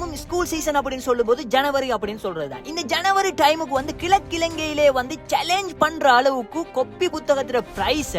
டைமும் school season அப்படின்னு சொல்லும்போது ஜனவரி அப்படின்னு சொல்றது தான் இந்த ஜனவரி டைமுக்கு வந்து கிழக்கிழங்கையிலே வந்து சேலஞ்ச் பண்ற அளவுக்கு கொப்பி புத்தகத்துல பிரைஸ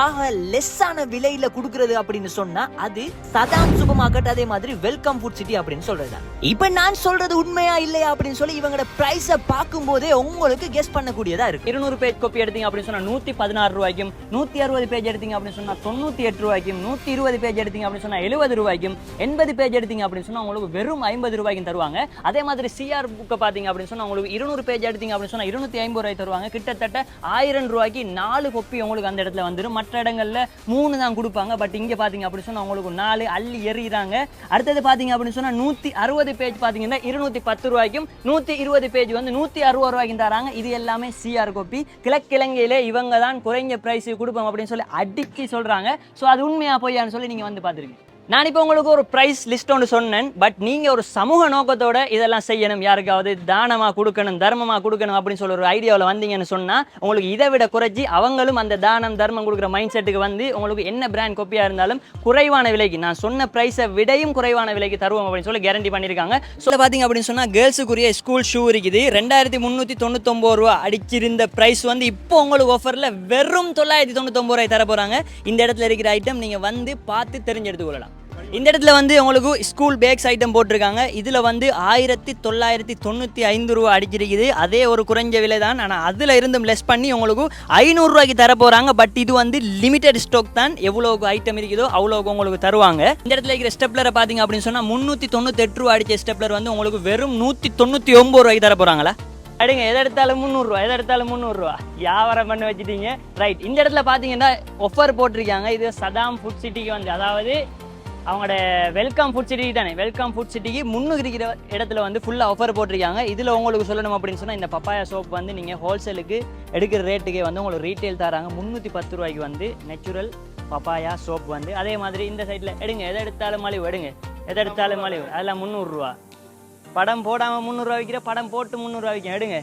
ஆக லெஸ்ஸான விலையில கொடுக்கறது அப்படின்னு சொன்னா அது சதாம் சூப்பர் மார்க்கெட் அதே மாதிரி வெல்கம் ஃபுட் சிட்டி அப்படின்னு சொல்றது தான் இப்ப நான் சொல்றது உண்மையா இல்லையா அப்படின்னு சொல்லி இவங்களோட பிரைஸ பார்க்கும் போதே உங்களுக்கு கெஸ் பண்ணக்கூடியதா இருக்கு. இருநூறு பேஜ் கொப்பி எடுத்தீங்க அப்படின்னு சொன்னா நூத்தி பதினாறு ரூபாய்க்கும் நூத்தி அறுபது பேஜ் எடுத்தீங்க அப்படின்னு சொன்னா தொண்ணூத்தி எட்டு ரூபாய்க்கும் நூத்தி இருபது பேஜ் எடுத்தீங்க அப்படின்னு சொன்னா எழுபது ரூபாய்க்கும் எண்பது பேஜ் எடுத்தீங்க அப்படின்னு சொன்னா உங்களுக்கு வெறும் ஐம்பது ரூபாய்க்கு தருவாங்க. அதே மாதிரி சிஆர் புக்கை பார்த்தீங்க அப்படின்னு சொன்னா உங்களுக்கு இருநூறு பேஜ் எடுத்தீங்க அப்படின்னு சொன்னால் இருநூற்றி ஐம்பது ரூபாய் தருவாங்க. கிட்டத்தட்ட ஆயிரம் ரூபாய்க்கு நாலு கொப்பி உங்களுக்கு அந்த இடத்துல வந்துடும் மற்ற இடங்கள்ல மூணு தான் கொடுப்பாங்க. பட் இங்கே பார்த்தீங்க அப்படின்னு சொன்னால் உங்களுக்கு நாலு அள்ளி எறிகிறாங்க அடுத்தது பார்த்தீங்க அப்படின்னு சொன்னால் நூற்றி அறுபது பேஜ் பார்த்தீங்கன்னா இருநூற்றி பத்து ரூபாய்க்கும் நூற்றி இருபது பேஜ் வந்து நூற்றி அறுபது ரூபாய்க்கும் தராங்க. இது எல்லாமே சிஆர் கோப்பி கிழக்கிழங்கையிலே இவங்க தான் குறைஞ்ச ப்ரைஸ் கொடுப்போம் அப்படின்னு சொல்லி அடிக்கி சொல்கிறாங்க ஸோ அது உண்மையாக பொய்யான்னு சொல்லி நீங்கள் வந்து பார்த்துருக்கீங்க நான் இப்போ உங்களுக்கு ஒரு ப்ரைஸ் லிஸ்ட் ஒன்று சொன்னேன் பட் நீங்கள் ஒரு சமூக நோக்கத்தோட இதெல்லாம் செய்யணும். யாருக்காவது தானமாக கொடுக்கணும் தர்மமாக கொடுக்கணும் அப்படின்னு சொல்லி ஒரு ஐடியாவில் வந்தீங்கன்னு சொன்னால் உங்களுக்கு இதை விட குறைச்சி அவங்களும் அந்த தானம் தர்மம் கொடுக்குற மைண்ட் செட்டுக்கு வந்து உங்களுக்கு என்ன பிராண்ட் கொப்பியாக இருந்தாலும் குறைவான விலைக்கு நான் சொன்ன ப்ரைஸை விடையும் குறைவான விலைக்கு தருவோம் அப்படின்னு சொல்லி கேரண்டி பண்ணியிருக்காங்க. ஸோ பார்த்தீங்க அப்படின்னு சொன்னால் கேர்ள்ஸுக்குரிய ஸ்கூல் ஷூ இருக்குது. ரெண்டாயிரத்தி முந்நூற்றி தொண்ணூத்தொம்பது ரூபா அடிச்சிருந்த ப்ரைஸ் வந்து இப்போ உங்களுக்கு ஆஃபரில் வெறும் தொள்ளாயிரத்தி தொண்ணூத்தொம்பது ரூபாய் தர போகிறாங்க இந்த இடத்துல இருக்கிற ஐட்டம் நீங்கள் வந்து பார்த்து தெரிஞ்செடுத்து கொள்ளலாம். இந்த இடத்துல வந்து உங்களுக்கு ஸ்கூல் பேக்ஸ் ஐட்டம் போட்டிருக்காங்க. இதில் வந்து ஆயிரத்தி தொள்ளாயிரத்தி தொண்ணூற்றி ஐந்து ரூபா அடிச்சிருக்குது. அதே ஒரு குறைஞ்ச விலை தான். ஆனால் அதில் இருந்தும் லெஸ் பண்ணி உங்களுக்கு ஐநூறுரூவாய்க்கு தர போகிறாங்க பட் இது வந்து லிமிடெட் ஸ்டாக் தான். எவ்வளோ ஐட்டம் இருக்குதோ அவ்வளோ உங்களுக்கு தருவாங்க. இந்த இடத்துல இருக்கிற ஸ்டெப்லரை பார்த்தீங்க அப்படின்னு சொன்னால் முந்நூற்றி தொண்ணூத்தெட்டு ரூபா அடிச்ச ஸ்டெப்லர் வந்து உங்களுக்கு வெறும் நூற்றி தொண்ணூற்றி ஒம்பது ரூபாய்க்கு தர போகிறாங்களா அடிங்க எதை எடுத்தாலும் முந்நூறுரூவா எதை எடுத்தாலும் முந்நூறுரூவா வியாபாரம் பண்ணி வச்சுட்டீங்க. ரைட் இந்த இடத்துல பார்த்தீங்கன்னா ஒஃபர் போட்டிருக்காங்க. இது சதாம் ஃபுட் சிட்டிக்கு வந்து அதாவது அவங்களோட வெல்கம் ஃபுட் சிட்டி தானே? வெல்கம் ஃபுட் சிட்டிக்கு முன்னுக்கு இருக்கிற இடத்துல வந்து ஃபுல்லாக ஆஃபர் போட்டிருக்காங்க. இதில் உங்களுக்கு சொல்லணும் அப்படின்னு சொன்னால் இந்த பப்பாயா சோப் வந்து நீங்கள் ஹோல்சேலுக்கு எடுக்கிற ரேட்டுக்கே வந்து உங்களுக்கு ரீட்டெயில் தராங்க. முந்நூற்றி பத்து ரூபாய்க்கு வந்து நேச்சுரல் பப்பாயா சோப் வந்து. அதே மாதிரி இந்த சைடில் எடுங்க. எதை எடுத்தாலும் மலிவு எடுங்க. எதை எடுத்தாலும் மலிவு. அதெல்லாம் முந்நூறுரூவா படம் போடாமல் முந்நூறுரூவா விற்கிற படம் போட்டு முந்நூறுரூவா விற்கும் எடுங்க.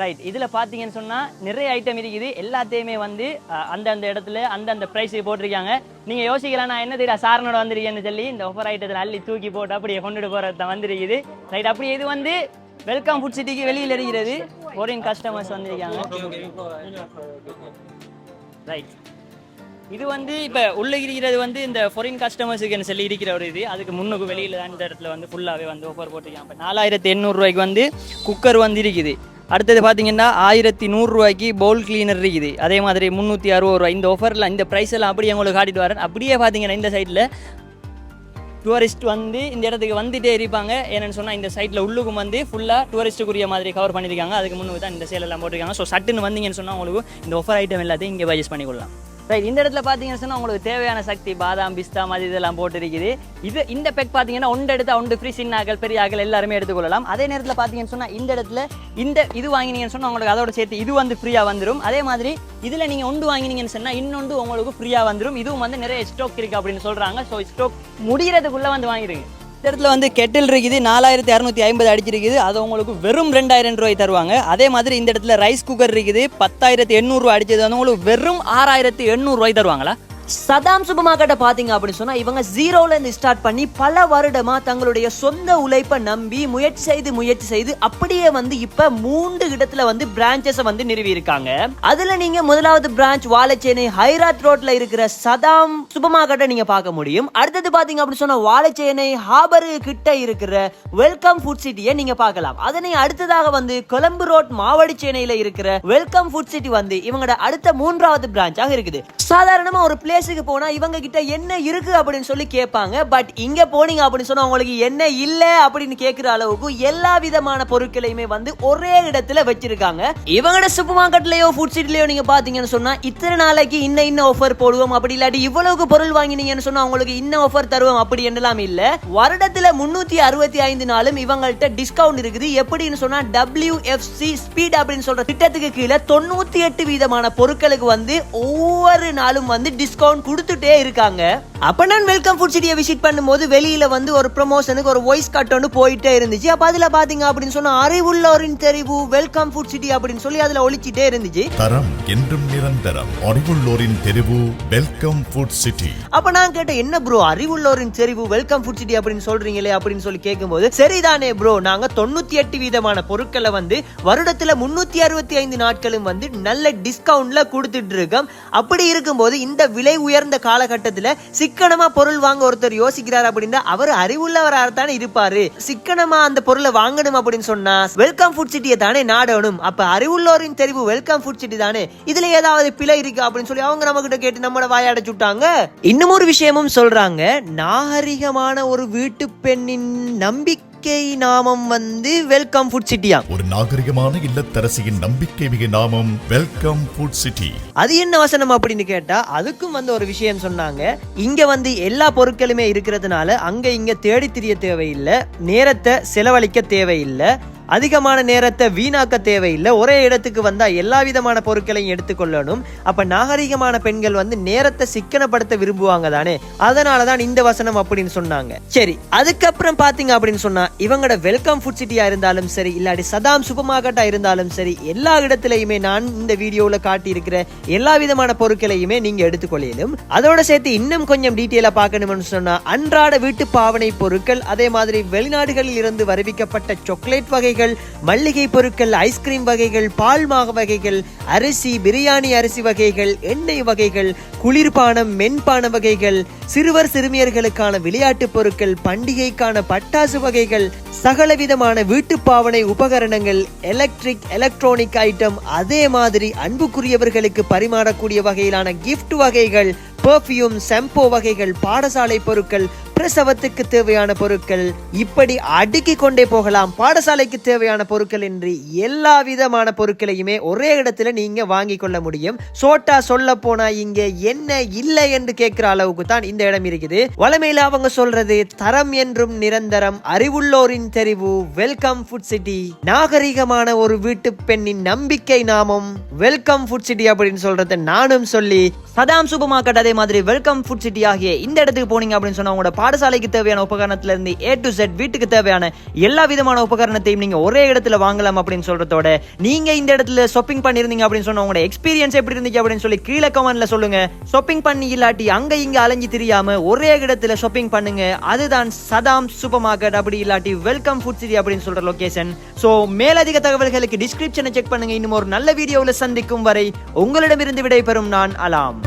ரைட் இதில் பார்த்தீங்கன்னு சொன்னால் நிறைய ஐட்டம் இருக்குது. எல்லாத்தையுமே வந்து அந்தந்த இடத்துல அந்தந்த ப்ரைஸுக்கு போட்டிருக்காங்க. நீங்கள் யோசிக்கலாம் நான் என்ன தெரியல சாரனோட வந்திருக்கேன்னு சொல்லி இந்த ஒஃபர் ஐட்டத்தில் அள்ளி தூக்கி போட்டு அப்படியே கொண்டுட்டு போகிறது தான் வந்திருக்குது. ரைட் அப்படி இது வந்து வெல்கம் ஃபுட் சிட்டிக்கு வெளியில் இருக்கிறது. ஃபாரின் கஸ்டமர்ஸ் வந்திருக்காங்க. ரைட் இது வந்து இப்போ உள்ளே இருக்கிறது வந்து இந்த ஃபாரின் கஸ்டமர்ஸுக்குன்னு சொல்லி இருக்கிற ஒரு இது. அதுக்கு முன்னுக்கு வெளியில் தான் இந்த இடத்துல வந்து ஃபுல்லாகவே வந்து ஆஃபர் போட்டிருக்காங்க. இப்போ நாலாயிரத்தி எண்ணூறுரூவாய்க்கு வந்து குக்கர் வந்து இருக்குது அடுத்தது பார்த்தீங்கன்னா ஆயிரத்தி நூறுரூவாய்க்கு பவுல் கிளீனர் இருக்குது. அதே மாதிரி முந்நூற்றி அறுபது ரூபாய். இந்த ஆஃபரில் இந்த ப்ரைஸ் எல்லாம் அப்படியே உங்களுக்கு காட்டிட்டு வரேன். அப்படியே பார்த்தீங்கன்னா இந்த சைடில் டூரிஸ்ட் வந்து இந்த இடத்துக்கு வந்துட்டே இருப்பாங்க. ஏன்னு சொன்னால் இந்த சைட்டில் உள்ளுக்கும் வந்து ஃபுல்லாக டூரிஸ்ட்டுக்குரிய மாதிரி கவர் பண்ணியிருக்காங்க. அதுக்கு முன்னுக்கு தான் இந்த சேலெல்லாம் போட்டிருக்காங்க. ஸோ சட்டுன்னு வந்தீங்கன்னு சொன்னால் உங்களுக்கு இந்த ஆஃபர் ஐட்டம் எல்லாத்தையும் இங்கே பர்ச்சேஸ் பண்ணிக்கொள்ளலாம். ரைட் இந்த இடத்துல பார்த்தீங்கன்னு சொன்னால் உங்களுக்கு தேவையான சக்தி பாதாம் பிஸ்தா மாதிரி இதெல்லாம் போட்டிருக்குது. இது இந்த பெக் பார்த்தீங்கன்னா ஒன்று எடுத்தா ஒன்று ஃப்ரீ சின்னாக்கள் பெரிய ஆக்கள் எல்லாருமே எடுத்துக்கொள்ளலாம். அதே நேரத்தில் பார்த்தீங்கன்னு சொன்னால் இந்த இடத்துல இந்த இது வாங்கினீங்கன்னு சொன்னால் உங்களுக்கு அதோட சேர்த்து இது வந்து ஃப்ரீயாக வந்துடும் அதே மாதிரி இதில் நீங்கள் ஒன்று வாங்கினீங்கன்னு சொன்னால் இன்னொன்று உங்களுக்கு ஃப்ரீயாக வந்துடும் இதுவும் வந்து நிறைய ஸ்டோக் இருக்குது அப்படின்னு சொல்கிறாங்க ஸோ ஸ்டோக் முடிகிறதுக்குள்ளே வந்து வாங்கிடுங்க. இந்த இடத்துல வந்து கெட்டில் இருக்குது நாலாயிரத்தி இரநூத்தி ஐம்பது அடிச்சிருக்குது. அது உங்களுக்கு வெறும் ரெண்டாயிரம் ரூபாய் தருவாங்க. அதே மாதிரி இந்த இடத்துல ரைஸ் குக்கர் இருக்குது பத்தாயிரத்தி எண்ணூறுரூவா அடிச்சது வந்து உங்களுக்கு வெறும் ஆறாயிரத்தி எண்ணூறுரூவாய் தருவாங்களா? சதாம் சுபமா கிட்ட பாத்தீங்க அப்படின்னு சொன்னா இவங்க ஜீரோல இருந்து ஸ்டார்ட் பண்ணி பல வருடமா தங்களுடைய சொந்த உழைப்பை நம்பி முயற்சி செய்து முயற்சி செய்து அப்படியே வந்து இப்ப மூன்று இடத்துல வந்து பிரான்ச்சஸ் வந்து நிறுவி இருக்காங்க. அதுல நீங்க முதலாவது பிரான்ச் வாழைச்சேனை ஹைராத் ரோட்ல இருக்கிற சதாம் சுபமா கிட்ட நீங்க பார்க்க முடியும். அடுத்தது பாத்தீங்க அப்படின்னு சொன்னா வாழைச்சேனை ஹாபரு கிட்ட இருக்கிற வெல்கம் ஃபுட் சிட்டியை நீங்க பார்க்கலாம். அதனை அடுத்ததாக வந்து கொலம்பு ரோட் மாவடிச்சேனையில இருக்கிற வெல்கம் ஃபுட் சிட்டி வந்து இவங்களோட அடுத்த மூன்றாவது பிரான்ச்சாக இருக்குது. சாதாரணமா ஒரு பிளே பிளேஸுக்கு போனா இவங்க கிட்ட என்ன இருக்கு அப்படின்னு சொல்லி கேட்பாங்க. பட் இங்க போனீங்க அப்படின்னு சொன்னா உங்களுக்கு என்ன இல்லை அப்படின்னு கேட்குற அளவுக்கு எல்லா விதமான பொருட்களையுமே வந்து ஒரே இடத்துல வச்சிருக்காங்க. இவங்களோட சூப்பர் மார்க்கெட்லயோ ஃபுட் சிட்டிலயோ நீங்க பாத்தீங்கன்னு சொன்னா இத்தனை நாளைக்கு இன்ன இன்ன ஆஃபர் போடுவோம். அப்படி இல்லாட்டி இவ்வளவுக்கு பொருள் வாங்கினீங்கன்னு சொன்னா உங்களுக்கு இன்ன ஆஃபர் தருவோம். அப்படி என்னலாம் இல்ல. வருடத்துல முன்னூத்தி அறுபத்தி ஐந்து நாளும் இவங்கள்ட்ட டிஸ்கவுண்ட் இருக்குது. எப்படின்னு சொன்னா WFC ஸ்பீட் அப்படின்னு சொல்ற திட்டத்துக்கு கீழே தொண்ணூத்தி எட்டு விதமான பொருட்களுக்கு வந்து ஒவ்வொரு நாளும் வந்து டிஸ்கவுண்ட் கொடுத்துட்டே இருக்காங்க. அப்ப நான் வெல்கம் ஃபுட் சிட்டியை விசிட் பண்ணும்போது வெளியில வந்து ஒரு ப்ரொமோஷனுக்கு ஒரு வாய்ஸ் கட் ஒன்று போயிட்டே இருந்துச்சு. அப்ப அதுல பாத்தீங்க அப்படின்னு சொன்னா அறிவுள்ளோரின் தெரிவு வெல்கம் ஃபுட் சிட்டி அப்படின்னு சொல்லி அதுல ஒழிச்சிட்டே இருந்துச்சு. தரம் என்றும் நிரந்தரம். அறிவுள்ளோரின் தெருவு வெல்கம் ஃபுட் சிட்டி அப்ப நான் கேட்டேன் என்ன ப்ரோ அறிவுள்ளோரின் தெரிவு வெல்கம் ஃபுட் சிட்டி அப்படின்னு சொல்றீங்களே? அப்படின்னு சொல்லி கேட்கும்போது சரிதானே ப்ரோ நாங்க தொண்ணூத்தி எட்டு வீதமான பொருட்களை வந்து வருடத்துல முன்னூத்தி அறுபத்தி ஐந்து நாட்களும் வந்து நல்ல டிஸ்கவுண்ட்ல கொடுத்துட்டு இருக்கோம். அப்படி இருக்கும்போது இந்த விலை உயர்ந்த காலகட்டத்துல சிக்கனமா பொருள் வாங்க ஒருத்தர் யோசிக்கிறார் அப்படின்னா அவர் அறிவுள்ளவராக தானே இருப்பாரு. சிக்கனமா அந்த பொருளை வாங்கணும் அப்படின்னு சொன்னா வெல்கம் ஃபுட் சிட்டியை தானே நாடணும். அப்ப அறிவுள்ளோரின் தெரிவு வெல்கம் ஃபுட் சிட்டி தானே. இதுல ஏதாவது பிழை இருக்கு? அப்படின்னு சொல்லி அவங்க நம்ம கிட்ட கேட்டு நம்மள வாயாட சுட்டாங்க இன்னும் ஒரு விஷயமும் சொல்றாங்க. நாகரிகமான ஒரு வீட்டு பெண்ணின் நம்பிக்கை நாமம் வந்து வெல்கம் ஃபுட் சிட்டியா? ஒரு நாகரிகமான இல்லத்தரசியின் நம்பிக்கை மிகு நாமம் வெல்கம் ஃபுட் சிட்டி. அது என்ன வசனம் அப்படின்னு கேட்டா அதுக்கும் வந்து ஒரு விஷயம் சொன்னாங்க. இங்க வந்து எல்லா பொருட்களுமே இருக்கிறதுனால அங்க இங்க தேடி திரிய தேவையில்லை நேரத்தை செலவழிக்க தேவையில்லை. அதிகமான நேரத்தை வீணாக்க தேவையில்லை. ஒரே இடத்துக்கு வந்தால் எல்லா விதமான பொருட்களையும் எடுத்துக்கொள்ளணும் அப்போ நாகரிகமான பெண்கள் வந்து நேரத்தை சிக்கனப்படுத்த விரும்புவாங்க தானே? அதனால தான் இந்த வசனம் அப்படின்னு சொன்னாங்க. சரி அதுக்கப்புறம் பார்த்தீங்க அப்படின்னு சொன்னால் இவங்களோட வெல்கம் ஃபுட் சிட்டியாக இருந்தாலும் சரி இல்லாட்டி சதாம் சூப்பர் மார்க்கெட்டாக இருந்தாலும் சரி எல்லா இடத்துலையுமே நான் இந்த வீடியோவில் காட்டியிருக்கிற எல்லா விதமான பொருட்களையுமே நீங்கள் எடுத்துக்கொள்ளியலும் அதோட சேர்த்து இன்னும் கொஞ்சம் டீட்டெயிலாக பார்க்கணும்னு சொன்னால் அன்றாட வீட்டு பாவனை பொருட்கள் அதே மாதிரி வெளிநாடுகளில் இருந்து வருவிக்கப்பட்ட சாக்லேட் வகைகள் மல்லிகை பொருட்கள் ஐஸ்கிரீம் வகைகள் பால் மாவு வகைகள் அரிசி பிரியாணி அரிசி வகைகள் எண்ணெய் வகைகள் குளிர்பானம் மென்பான வகைகள் சிறுவர் சிறுமியர்களுக்கான விளையாட்டு பொருட்கள் பண்டிகைக்கான பட்டாசு வகைகள் சகலவிதமான வீட்டு பாவனை உபகரணங்கள் எலக்ட்ரிக் எலக்ட்ரானிக் ஐட்டம் அதே மாதிரி அன்புக்குரியவர்களுக்கு பரிமாறக்கூடிய வகையிலான கிஃப்ட் வகைகள் பெர்ஃப்யூம் செம்போ வகைகள் பாடசாலை பொருட்கள் பிரசவத்துக்கு தேவையான பொருட்கள் இப்படி அடுக்கி கொண்டே போகலாம். பாடசாலைக்கு தேவையான பொருட்கள் என்று எல்லா விதமான பொருட்களையுமே ஒரே இடத்துல நீங்க வாங்கி கொள்ள முடியும். சோட்டா சொல்ல போனா இங்க என்ன இல்லை என்று கேட்கிற அளவுக்கு தான் இந்த இடம் இருக்குது. வளமையில அவங்க சொல்றது தரம் என்றும் நிரந்தரம் அறிவுள்ளோரின் தெரிவு வெல்கம் ஃபுட் சிட்டி நாகரிகமான ஒரு வீட்டு பெண்ணின் நம்பிக்கை நாமம் வெல்கம் ஃபுட் சிட்டி அப்படின்னு சொல்றத நானும் சொல்லி சதாம் சூப்பர் மார்க்கெட் அதே மாதிரி வெல்கம் ஃபுட் சிட்டி ஆகிய இந்த இடத்துக்கு போனீங்க அப்படின்னு சொன்னா உங்களோட பாடசாலைக்கு தேவையான உபகரணத்துல இருந்து ஏ டு செட் வீட்டுக்கு தேவையான எல்லா விதமான உபகரணத்தையும் நீங்க ஒரே இடத்துல வாங்கலாம் அப்படின்னு சொல்றதோட நீங்க இந்த இடத்துல ஷாப்பிங் பண்ணிருந்தீங்க அப்படின்னு சொன்ன உங்களோட எக்ஸ்பீரியன்ஸ் எப்படி இருந்துச்சு அப்படின்னு சொல்லி கீழே கமெண்ட்ல சொல்லுங்க. ஷாப்பிங் பண்ணி இல்லாட்டி அங்க இங்க அலைஞ்சு தெரியாம ஒரே இடத்துல ஷாப்பிங் பண்ணுங்க. அதுதான் சதாம் சூப்பர் மார்க்கெட் அப்படி இல்லாட்டி வெல்கம் ஃபுட் சிட்டி அப்படின்னு சொல்ற லொகேஷன் சோ மேலதிக தகவல்களுக்கு டிஸ்கிரிப்ஷனை செக் பண்ணுங்க. இன்னும் ஒரு நல்ல வீடியோவில் சந்திக்கும் வரை உங்களிடமிருந்து விடைபெறும் நான் அலாம்